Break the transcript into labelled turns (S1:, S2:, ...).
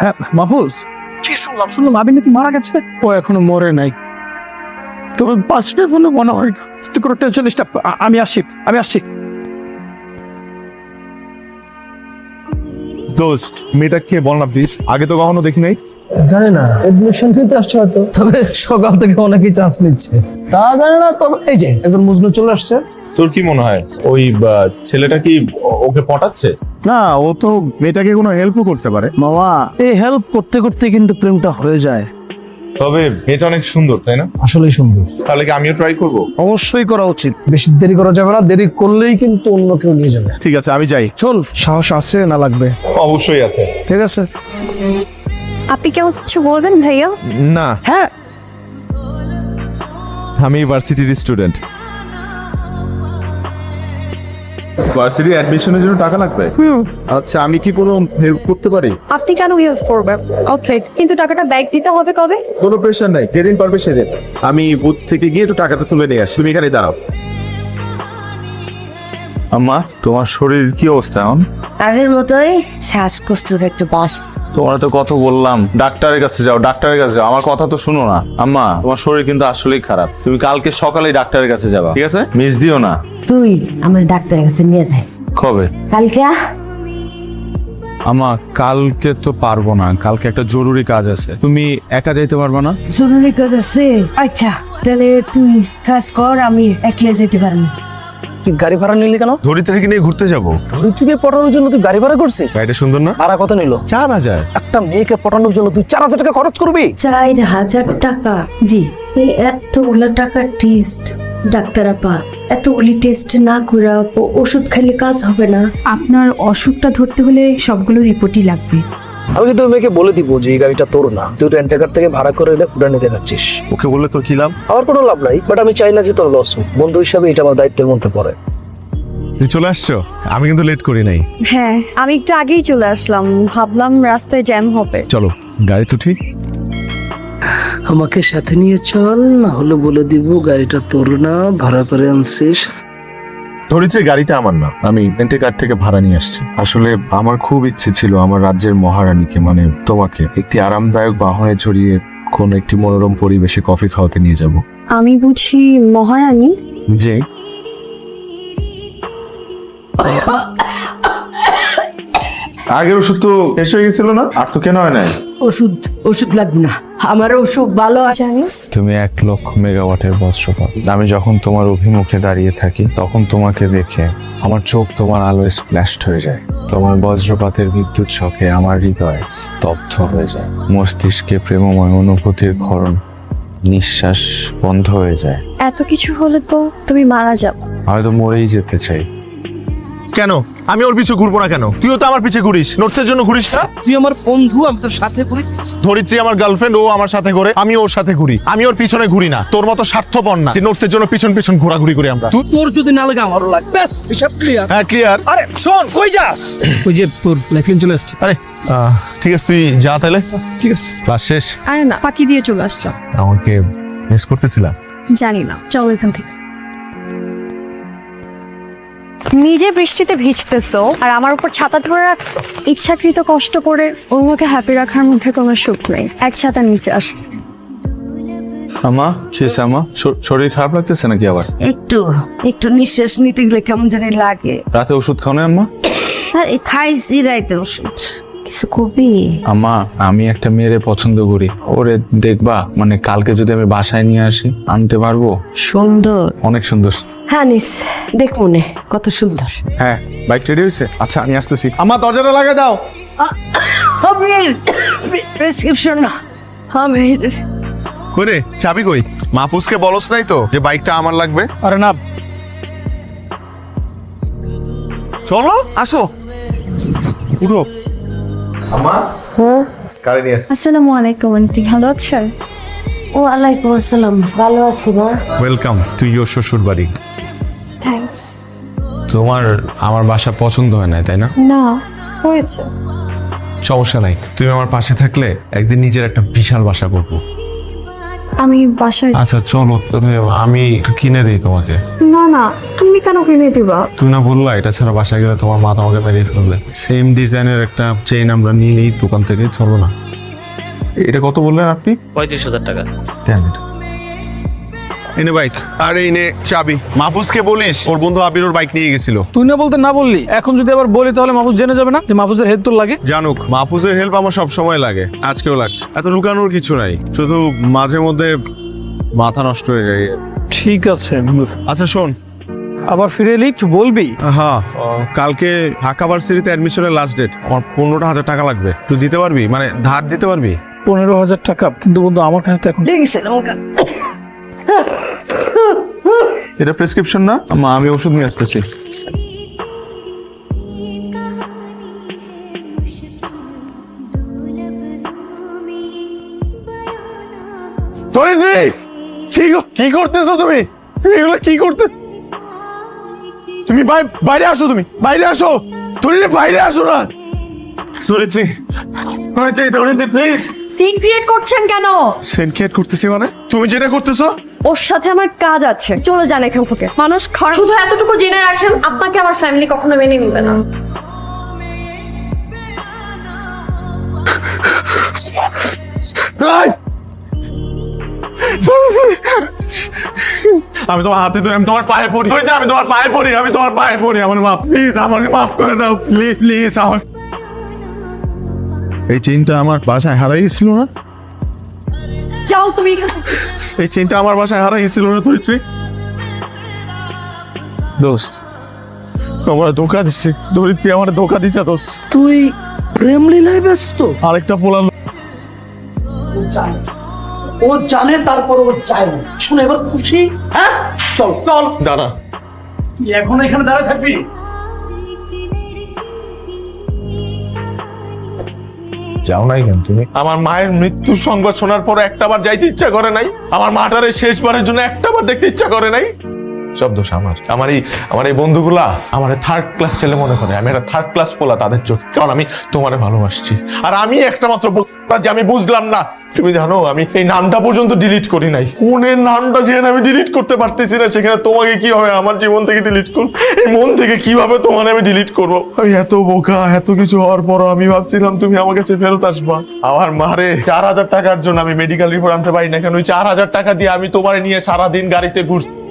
S1: হ্যাঁ মাহফুজ? কি শুনলাম শুনলাম আবির নাকি মারা গেছে? ও এখনও মরে নাই। তবে বাঁচবে বলে মনে হয় না? তুই কোনো টেনশন নিস আমি আসছি আমি আসছি।
S2: দোস্ত মেয়েটা কে বল না প্লিজ আগে তো কখনো দেখি নাই
S3: জানি না এডমিশন নিতে আসছে হয়তো। তবে সকাল থেকে অনেকেই চান্স নিচ্ছে। তা জানি না তবে এই যে একজন মজনু চলে আসছে।
S2: তোর কি মনে হয়? ওই ছেলেটা কি ওকে পটাচ্ছে? না ও তো মেয়েটাকে কোনো হেল্পও করতে পারে।
S3: মামা এই হেল্প করতে করতে কিন্তু প্রেমটা হয়ে যায়।
S2: তবে মেয়েটা অনেক সুন্দর তাই না?
S3: আসলেই সুন্দর।
S2: তাহলে কি আমিও ট্রাই করব?
S3: অবশ্যই করা উচিত। বেশি দেরি করা যাবে না দেরি করলেই কিন্তু অন্য কেউ নিয়ে যাবে।
S2: ঠিক আছে আমি যাই।
S3: চল সাহস আছে না লাগবে?
S2: অবশ্যই আছে।
S3: ঠিক আছে।
S4: আপনি কেমন কিছু বলবেন ভাইয়া?
S2: না।
S3: হ্যাঁ।
S2: আমি ভার্সিটির স্টুডেন্ট ভার্সিটি অ্যাডমিশনের জন্য টাকা লাগবে? আচ্ছা আমি কি কোনো হেল্প করতে পারি?
S4: আপনি কেন হেল্প করবেন? ওকে কিন্তু টাকাটা ব্যাগ দিতে হবে কবে?
S2: কোনো প্রেশার নাই যেদিন পারবে সেদিন। আমি বুথ থেকে গিয়ে একটু টাকাটা তুলে নিয়ে আসি। তুমি এখানে দাঁড়াও। আম্মা তোমার শরীর কি অবস্থা এখন?
S5: আগের মতোই শ্বাসকষ্টের একটু বাস।
S6: তোমার তো কত বললাম ডাক্তারের কাছে যাও ডাক্তারের কাছে যাও। আমার কথা তো শুনো না। আম্মা তোমার শরীর কিন্তু আসলেই খারাপ। তুমি কালকে সকালেই ডাক্তারের কাছে যাবা ঠিক আছে? মিস দিও না।
S5: তুই আমার ডাক্তারের কাছে নিয়ে যাস।
S6: কবে?
S5: কালকে
S6: আমা কালকে তো পারব না। কালকে একটা জরুরি কাজ আছে। তুমি একা যাইতে পারবে না?
S5: জরুরি কাজ আছে? আচ্ছা তাহলে তুই কাজ কর আমি একলা যেতে পারব।
S3: কি গাড়ি ভাড়া নিলি কেন?
S2: ধরিতে থেকে নিয়ে ঘুরতে যাব।
S3: তুই থেকে পটানোর জন্য তুই গাড়ি ভাড়া করছিস?
S2: গাড়িটা সুন্দর না?
S3: ভাড়া কত নিল?
S2: চার হাজার।
S3: একটা মেয়েকে পটানোর জন্য তুই চার হাজার টাকা খরচ করবি?
S5: চার হাজার টাকা? জি এই এতগুলো টাকা টেস্ট ডাক্তার আপা এতগুলি টেস্ট না করে ও- ওষুধ খেলে কাজ হবে না।
S7: আপনার অসুখটা ধরতে হলে সবগুলো রিপোর্টই লাগবে।
S3: আমি কিন্তু মেয়েকে বলে দিব যে এই গাড়িটা তোর না। তুই রেন্টাকার থেকে ভাড়া করে এনে ফুটানি দেখাচ্ছিস
S2: ওকে বললে তোর কি লাভ?
S3: আমার কোনো লাভ নাই বাট আমি চাই না যে তোর লস হোক। বন্ধু হিসাবে এটা আমার দায়িত্বের মধ্যে পড়ে।
S2: তুমি চলে আসছো? আমি কিন্তু লেট করি নাই।
S4: হ্যাঁ আমি একটু আগেই চলে আসলাম। ভাবলাম রাস্তায় জ্যাম হবে।
S2: চলো গাড়ি তো ঠিক।
S3: আমাকে সাথে নিয়ে চল না হলে বলে দিব গাড়িটা তোর না ভাড়া করে আনছিস।
S2: ধরিত্রী গাড়িটা আমার না। আমি রেন্টে কার থেকে ভাড়া নিয়ে আসছি। আসলে আমার খুব ইচ্ছে ছিল আমার রাজ্যের মহারানীকে মানে তোমাকে একটি আরামদায়ক বাহনে চড়িয়ে কোন একটি মনোরম পরিবেশে কফি খাওয়াতে নিয়ে যাব।
S4: আমি বুঝি মহারানী?
S2: যে? আগের ওষুধ তো শেষ হয়ে গেছিল না? আর তো কেন হয় নাই?
S5: ওষুধ ওষুধ লাগবে না। আমার অসুখ ভালো আছে
S4: জানি
S6: তুমি এক লক্ষ মেগাওয়াটের বজ্রপাত আমি যখন তোমার অভিমুখে দাঁড়িয়ে থাকি তখন তোমাকে দেখে আমার চোখ তোমার আলোয় স্প্ল্যাশড হয়ে যায়। তোমার বজ্রপাতের বিদ্যুৎ শখে আমার হৃদয় স্তব্ধ হয়ে যায়। মস্তিষ্কে প্রেমময় অনুভূতির ক্ষরণ নিঃশ্বাস বন্ধ হয়ে যায়।
S4: এত কিছু হলে তো তুমি মারা যাও
S6: আমি তো মরেই যেতে চাই।
S2: কেন? আমি ওর পিছে ঘুরবো না কেন? তুইও তো আমার পিছে ঘুরিস। নোটসের জন্য ঘুরিস না?
S3: তুই আমার বন্ধু আমি তোর সাথে করি
S2: ধরিত্রী আমার গার্লফ্রেন্ড ও আমার সাথে ঘুরে। আমি ওর সাথে ঘুরি। আমি ওর পিছনে ঘুরি না। তোর মতো স্বার্থপর না। যে নোটসের জন্য পিছন পিছন ঘোরাঘুরি করি আমরা।
S3: তুই তোর যদি না লাগে আমারও লাগবে ব্যাস হিসাব ক্লিয়ার
S2: হ্যাঁ ক্লিয়ার
S3: আরে শোন কই যাস? ওই যে তোর লাইফিন চলে আসছে।
S2: আরে আহ, ঠিক আছে তুই যা তাহলে।
S3: ঠিক আছে।
S2: ক্লাস শেষ?
S4: আরে না ফাঁকি দিয়ে চলে আসলাম।
S2: আমাকে মিস করতেছিলাম
S4: জানি না চলো এখান থেকে। নিজে বৃষ্টিতে ভিজতেছো আর আমার উপর ছাতা ধরে রাখছো? ইচ্ছাকৃত কষ্ট করে অন্যকে হ্যাপি রাখার মধ্যে কোনো সুখ নেই। এক ছাতার নিচে আসো।
S6: আমা শেষ আমা শরীর খারাপ লাগতেছে নাকি আবার?
S5: একটু একটু নিঃশ্বাস নিতে গেলে কেমন জানি লাগে।
S6: রাতে ওষুধ খাও না আম্মা?
S5: আরে খাইছি রাইতে ওষুধ। কিছু কবি
S6: আম্মা আমি একটা মেয়েরে পছন্দ করি। ওরে দেখবা মানে কালকে যদি আমি বাসায় নিয়ে আসি আনতে পারব?
S5: সুন্দর।
S6: অনেক সুন্দর।
S5: হ্যাঁ নিস দেখ মনে কত সুন্দর।
S2: হ্যাঁ বাইক রেডি হয়েছে? আচ্ছা আমি আসতেছি। আমার দরজাটা লাগাই দাও।
S5: আমির প্রেসক্রিপশন না। আমির।
S2: কই রে চাবি কই? মাহফুজকে বলস নাই তো যে বাইকটা আমার লাগবে?
S1: আরে না।
S2: চলো আসো। উঠো। আমা গাড়ি নিয়ে আসছি।
S4: আসসালামু আলাইকুম আন্টি। ভালো আছেন?
S5: ও আলাইকুম আসসালাম। ভালো আছি মা।
S6: ওয়েলকাম টু ইয়োর শ্বশুর বাড়ি
S4: থ্যাঙ্কস
S6: তোমার আমার বাসা পছন্দ হয় না তাই না?
S4: না হয়েছে।
S6: সমস্যা নাই। তুমি আমার পাশে থাকলে একদিন নিজের একটা বিশাল বাসা করব।
S4: আমি বাসায়
S6: আচ্ছা চলো তুমি আমি একটু কিনে দিই তোমাকে।
S4: না না তুমি কেন কিনে দিবা?
S6: তুমি না বললা এটা ছাড়া বাসায় গেলে তোমার মা তোমাকে মেরিয়ে ফেলবে। সেম ডিজাইনের একটা চেইন আমরা নিয়ে নিই দোকান থেকে চলো না। এটা কত বললেন আপনি?
S8: পঁয়ত্রিশ হাজার টাকা।
S6: দেন এটা। এনে বাইক। আর এনে চাবি। মাহফুজকে বলিস ওর বন্ধু আবির ওর বাইক নিয়ে গেছিল।
S1: তুই না বলতে না বললি এখন যদি আবার বলি তাহলে মাহফুজ জেনে যাবে না যে মাহফুজের হেড তোর লাগে?
S6: জানুক মাহফুজের হেল্প আমার সব সময় লাগে আজকেও লাগছে। এত লুকানোর কিছু নাই শুধু মাঝে মধ্যে মাথা নষ্ট হয়ে যায়।
S1: ঠিক আছে
S6: আচ্ছা শোন।
S1: আবার ফিরে এলি একটু বলবি?
S6: হ্যাঁ কালকে ঢাকা ভার্সিটিতে অ্যাডমিশনের লাস্ট ডেট আমার পনেরোটা হাজার টাকা লাগবে। তুই দিতে পারবি? মানে ধার দিতে পারবি?
S1: পনেরো হাজার টাকা কিন্তু বন্ধু আমার কাছে তো এখন
S6: এটা প্রেসক্রিপশন না? মা আমি ওষুধ নিয়ে আসতেছি।
S2: কি কি করতেছো তুমি? এগুলো কি করতে তুমি বাই- বাইরে আসো তুমি বাইরে আসো। ধরিত্রী বাইরে আসো না। ধরিত্রী ধরিত্রী ধরিত্রী প্লিজ
S4: সিন ক্রিয়েট করছেন কেন?
S2: সেন ক্রিয়েট করতেছি মানে? তুমি যেটা করতেছো?
S4: ওর সাথে আমার কাজ আছে। চলে যান এখান থেকে। মানুষ খারাপ। শুধু এতটুকু জেনে রাখেন আপনাকে আমার ফ্যামিলি কখনো মেনে নিবে না।
S2: আমি তোমার হাতে ধরে আমি তোমার পায়ে পড়ি। আমি তোমার পায়ে পড়ি আমি তোমার পায়ে পড়ি। আমার মাফ প্লিজ আমাকে মাফ করে দাও প্লিজ প্লিজ আমার
S6: এই চেনটা আমার বাসায় হারাই গেছিল না?
S4: যাও তুমি।
S2: এই চেনটা আমার বাসায় হারা গেছিল না ধরিত্রী দোস্ত আমার ধোকা দিচ্ছে ধরিত্রী আমার ধোকা দিচ্ছে দোস্ত।
S3: তুই প্রেম লীলায় ব্যস্ত?
S2: আরেকটা পোলার
S3: ও জানে। তারপর ও চায় না। শুনে এবার খুশি? হ্যাঁ? চল। চল
S2: দাঁড়া।
S1: এখন এখানে দাঁড়ায় থাকবি?
S6: যাও নাই কেন তুমি?
S2: আমার মায়ের মৃত্যুর সংবাদ শোনার পর একটা বার যাইতে ইচ্ছা করে নাই। আমার মাটারে শেষবারের জন্য একটা বার দেখতে ইচ্ছা করে নাই।
S6: সব দোষ আমার।
S2: আমার এই আমার এই বন্ধুগুলা আমার থার্ড ক্লাস ছেলে মনে করে। আমি একটা থার্ড ক্লাস পোলা তাদের চোখে। কারণ আমি তোমারে ভালোবাসছি। আর আমি একটা মাত্র বোকা যে আমি বুঝলাম না। তুমি জানো, আমি এই নামটা পর্যন্ত ডিলিট করি নাই। ফোনের নামটা যেখানে আমি ডিলিট করতে পারতেছি না, সেখানে তোমাকে কি হবে? আমার জীবন থেকে ডিলিট করব? এই মন থেকে কীভাবে তোমার আমি ডিলিট করব? আমি এত বোকা, এত কিছু হওয়ার পর আমি ভাবছিলাম তুমি আমার কাছে ফেরত আসবা। আমার মারে চার হাজার টাকার জন্য আমি মেডিকেল রিপোর্ট আনতে পারি না কেন? ওই চার হাজার টাকা দিয়ে আমি তোমার নিয়ে সারাদিন গাড়িতে ঘুরছি।